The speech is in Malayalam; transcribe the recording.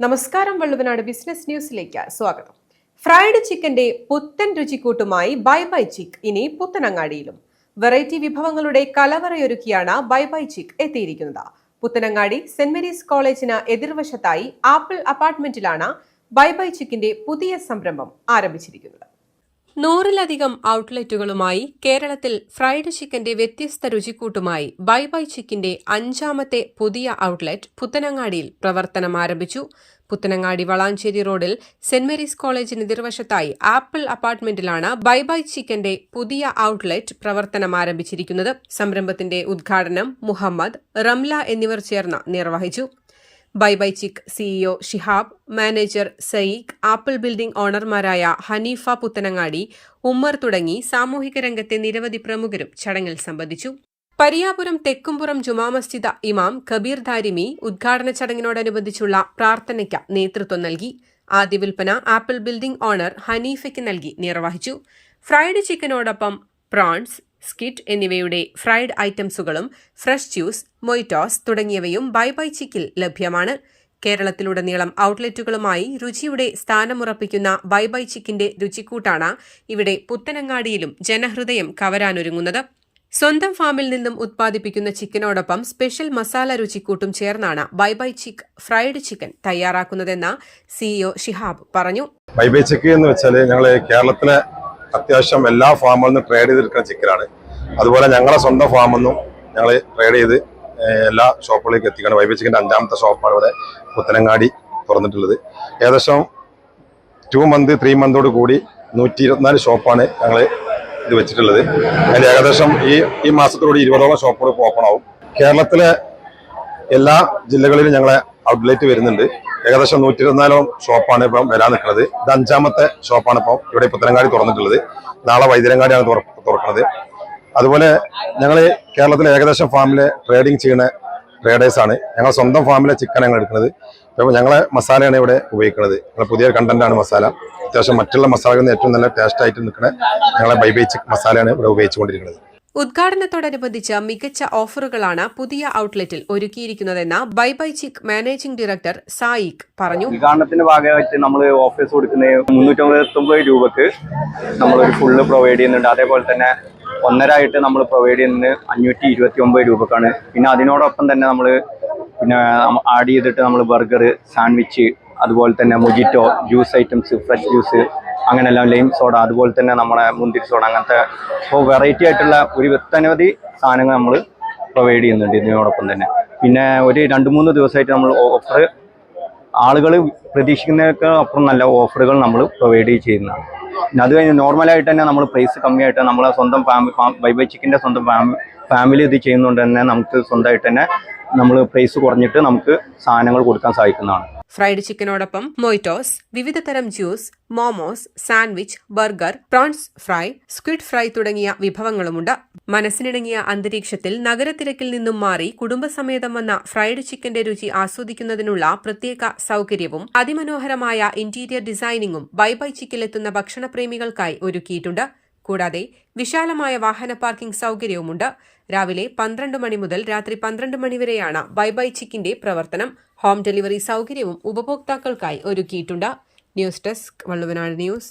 നമസ്കാരം വള്ളുവനാട് ബിസിനസ് ന്യൂസിലേക്ക് സ്വാഗതം. ഫ്രൈഡ് ചിക്കന്റെ പുത്തൻ രുചിക്കൂട്ടുമായി ബൈ ബൈ ചിക്ക് ഇനി പുത്തനങ്ങാടിയിലും. വെറൈറ്റി വിഭവങ്ങളുടെ കലവറയൊരുക്കിയാണ് ബൈ ബൈ ചിക്ക് എത്തിയിരിക്കുന്നത്. പുത്തനങ്ങാടി സെന്റ് മേരീസ് കോളേജിന് എതിർവശത്തായി ആപ്പിൾ അപ്പാർട്ട്മെന്റിലാണ് ബൈ ബൈ ചിക്കിന്റെ പുതിയ സംരംഭം ആരംഭിച്ചിരിക്കുന്നത്. നൂറിലധികം ഔട്ട്ലെറ്റുകളുമായി കേരളത്തിൽ ഫ്രൈഡ് ചിക്കന്റെ വ്യത്യസ്ത രുചിക്കൂട്ടുമായി ബൈ ബൈ ചിക്കിന്റെ അഞ്ചാമത്തെ പുതിയ ഔട്ട്ലെറ്റ് പുത്തനങ്ങാടിയിൽ പ്രവർത്തനം ആരംഭിച്ചു. പുത്തനങ്ങാടി വളാഞ്ചേരി റോഡിൽ സെന്റ് മേരീസ് കോളേജിന് എതിർവശത്തായി ആപ്പിൾ അപ്പാർട്ട്മെന്റിലാണ് ബൈ ബൈ ചിക്കന്റെ പുതിയ ഔട്ട്ലെറ്റ് പ്രവർത്തനം ആരംഭിച്ചിരിക്കുന്നത്. സംരംഭത്തിന്റെ ഉദ്ഘാടനം മുഹമ്മദ് റംല എന്നിവർ ചേർന്ന് നിർവഹിച്ചു. Bye Bye CEO Shihab manager Sayeeq Apple building ഓണർമാരായ Haneefa Puthanangadi Ummer തുടങ്ങി സാമൂഹിക രംഗത്തെ നിരവധി പ്രമുഖരും ചടങ്ങിൽ സംബന്ധിച്ചു. പരിയാപുരം തെക്കുംപുറം ജുമാ മസ്ജിദ് ഇമാം കബീർ ധാരിമി ഉദ്ഘാടന ചടങ്ങിനോടനുബന്ധിച്ചുള്ള പ്രാർത്ഥനയ്ക്ക് നേതൃത്വം നൽകി. ആദ്യ വിൽപ്പന ആപ്പിൾ ബിൽഡിംഗ് ഓണർ ഹനീഫയ്ക്ക് നൽകി നിർവഹിച്ചു. ഫ്രൈഡ് ചിക്കനോടൊപ്പം പ്രോൺസ് സ്കിറ്റ് എന്നിവയുടെ ഫ്രൈഡ് ഐറ്റംസുകളും ഫ്രഷ് ജ്യൂസ് മൊയ്റ്റോസ് തുടങ്ങിയവയും ബൈ ബൈ ചിക്കിൽ ലഭ്യമാണ്. കേരളത്തിലുടനീളം ഔട്ട്ലെറ്റുകളുമായി രുചിയുടെ സ്ഥാനമുറപ്പിക്കുന്ന ബൈ ബൈ ചിക്കിന്റെ രുചിക്കൂട്ടാണ് ഇവിടെ പുത്തനങ്ങാടിയിലും ജനഹൃദയം കവരാനൊരുങ്ങുന്നത്. സ്വന്തം ഫാമിൽ നിന്നും ഉത്പാദിപ്പിക്കുന്ന ചിക്കനോടൊപ്പം സ്പെഷ്യൽ മസാല രുചിക്കൂട്ടും ചേർന്നാണ് Bye Bye Chick fried chicken തയ്യാറാക്കുന്നതെന്ന് CEO Shihab പറഞ്ഞു. ബൈ ബൈ ചിക്ക് എന്ന് വെച്ചാൽ ഞങ്ങൾ കേരളത്തിലെ അത്യാവശ്യം എല്ലാ ഫാമിൽ നിന്നും ട്രേഡ് ചെയ്തെടുക്കുന്ന ചിക്കനാണ് അതുപോലെ ഞങ്ങളെ സ്വന്തം ഫാമിൽ നിന്നും ഞങ്ങൾ ട്രേഡ് ചെയ്ത് എല്ലാ ഷോപ്പുകളിലേക്ക് എത്തിക്കണം. വൈബി ചിക്കന്റെ അഞ്ചാമത്തെ ഷോപ്പാണ് ഇവിടെ പുത്തനങ്ങാടി തുറന്നിട്ടുള്ളത്. ഏകദേശം ടു മന്ത് ത്രീ മന്തോട് കൂടി നൂറ്റി ഇരുപത്തിനാല് ഷോപ്പാണ് ഞങ്ങൾ ഇത് വെച്ചിട്ടുള്ളത്. അതിൽ ഏകദേശം ഈ ഈ മാസത്തോടെ ഇരുപതോളം ഷോപ്പുകൾ ഓപ്പൺ ആവും. കേരളത്തിലെ എല്ലാ ജില്ലകളിലും ഞങ്ങളെ ഔട്ട്ലെറ്റ് വരുന്നുണ്ട്. ഏകദേശം നൂറ്റി ഇരുപത്തിനാലോളം ഷോപ്പാണ് ഇപ്പം വരാൻ നിൽക്കുന്നത്. ഇത് അഞ്ചാമത്തെ ഷോപ്പാണ് ഇപ്പം ഇവിടെ പുത്തനങ്ങാടി തുറന്നിട്ടുള്ളത്. നാളെ വൈദ്യരങ്ങാടിയാണ് തുറ- തുറക്കുന്നത് അതുപോലെ ഞങ്ങൾ കേരളത്തിലെ ഏകദേശം ഫാമിലെ ട്രേഡിങ് ചെയ്യുന്ന ട്രേഡേഴ്സ് ആണ് ഞങ്ങൾ സ്വന്തം ഫാമിലെ ചിക്കൻ ഞങ്ങൾ എടുക്കുന്നത്. അപ്പോൾ ഞങ്ങളെ മസാലയാണ് ഇവിടെ ഉപയോഗിക്കുന്നത്. ഞങ്ങളെ പുതിയ കണ്ടന്റാണ് മസാല. അത്യാവശ്യം മറ്റുള്ള മസാലകളിൽ നിന്ന് ഏറ്റവും നല്ല ടേസ്റ്റ് ആയിട്ട് നിൽക്കുന്ന ഞങ്ങളെ ബൈ ബൈ ചിക്കൻ മസാലയാണ് ഇവിടെ ഉപയോഗിച്ചുകൊണ്ടിരിക്കുന്നത്. ഉദ്ഘാടനത്തോടനുബന്ധിച്ച് മികച്ച ഓഫറുകളാണ് പുതിയ ഔട്ട്ലെറ്റിൽ ഒരുക്കിയിരിക്കുന്നതെന്ന് Bye Bye Chick managing director Sayiq പറഞ്ഞു. ഉദ്ഘാടനത്തിന്റെ ഭാഗമായിട്ട് നമ്മൾ ഓഫേഴ്സ് കൊടുക്കുന്നത് മുന്നൂറ്റമ്പത്തൊമ്പത് രൂപക്ക് ഒരു ഫുള്ള് പ്രൊവൈഡ് ചെയ്യുന്നുണ്ട്. അതേപോലെ തന്നെ ഒന്നരായിട്ട് നമ്മൾ പ്രൊവൈഡ് ചെയ്യുന്നത് അഞ്ഞൂറ്റി ഇരുപത്തി ഒമ്പത് രൂപക്കാണ്. പിന്നെ അതിനോടൊപ്പം തന്നെ നമ്മൾ പിന്നെ ആഡ് ചെയ്തിട്ട് നമ്മൾ ബർഗർ സാൻഡ്വിച്ച് അതുപോലെ തന്നെ mojito juice items fresh juice അങ്ങനെല്ലാം ലൈം സോഡ അതുപോലെ തന്നെ നമ്മുടെ മുന്തിരി സോഡ അങ്ങനത്തെ ഇപ്പോൾ വെറൈറ്റി ആയിട്ടുള്ള ഒരു ഒട്ടനവധി സാധനങ്ങൾ നമ്മൾ പ്രൊവൈഡ് ചെയ്യുന്നുണ്ട് ഇതിനോടൊപ്പം തന്നെ. പിന്നെ ഒരു രണ്ട് മൂന്ന് ദിവസമായിട്ട് നമ്മൾ ഓഫർ ആളുകൾ പ്രതീക്ഷിക്കുന്നതിനേക്കാൾ അപ്പുറം നല്ല ഓഫറുകൾ നമ്മൾ പ്രൊവൈഡ് ചെയ്യുന്നതാണ്. പിന്നെ അത് കഴിഞ്ഞ് നോർമലായിട്ട് തന്നെ നമ്മൾ പ്രൈസ് കമ്മിയായിട്ട് നമ്മളെ സ്വന്തം ഫാമിലി ബൈ ബൈ ചിക്കന്റെ സ്വന്തം ഫാമിലി ഇത് ചെയ്യുന്നതുകൊണ്ട് തന്നെ നമുക്ക് സ്വന്തമായിട്ട് തന്നെ നമ്മൾ പ്രൈസ് കുറഞ്ഞിട്ട് നമുക്ക് സാധനങ്ങൾ കൊടുക്കാൻ സാധിക്കുന്നതാണ്. ഫ്രൈഡ് ചിക്കനോടൊപ്പം മൊയ്റ്റോസ് വിവിധ തരം juice momos sandwich burger prawns fry squid fry തുടങ്ങിയ വിഭവങ്ങളുമുണ്ട്. മനസ്സിനിണങ്ങിയ അന്തരീക്ഷത്തിൽ നഗരത്തിരക്കിൽ നിന്നും മാറി കുടുംബസമേതം വന്ന ഫ്രൈഡ് ചിക്കന്റെ രുചി ആസ്വദിക്കുന്നതിനുള്ള പ്രത്യേക സൗകര്യവും അതിമനോഹരമായ ഇന്റീരിയർ ഡിസൈനിങ്ങും ബൈ ബൈ ചിക്കിലെത്തുന്ന ഭക്ഷണപ്രേമികൾക്കായി ഒരുക്കിയിട്ടുണ്ട്. കൂടാതെ വിശാലമായ വാഹന പാർക്കിംഗ് സൗകര്യവുമുണ്ട്. രാവിലെ പന്ത്രണ്ട് മണി മുതൽ രാത്രി പന്ത്രണ്ട് മണിവരെയാണ് ബൈ ബൈ ചിക്കിന്റെ പ്രവർത്തനം. ഹോം ഡെലിവറി സൗകര്യവും ഉപഭോക്താക്കൾക്കായി ഒരുക്കിയിട്ടുണ്ട്. News desk Valluvanad news.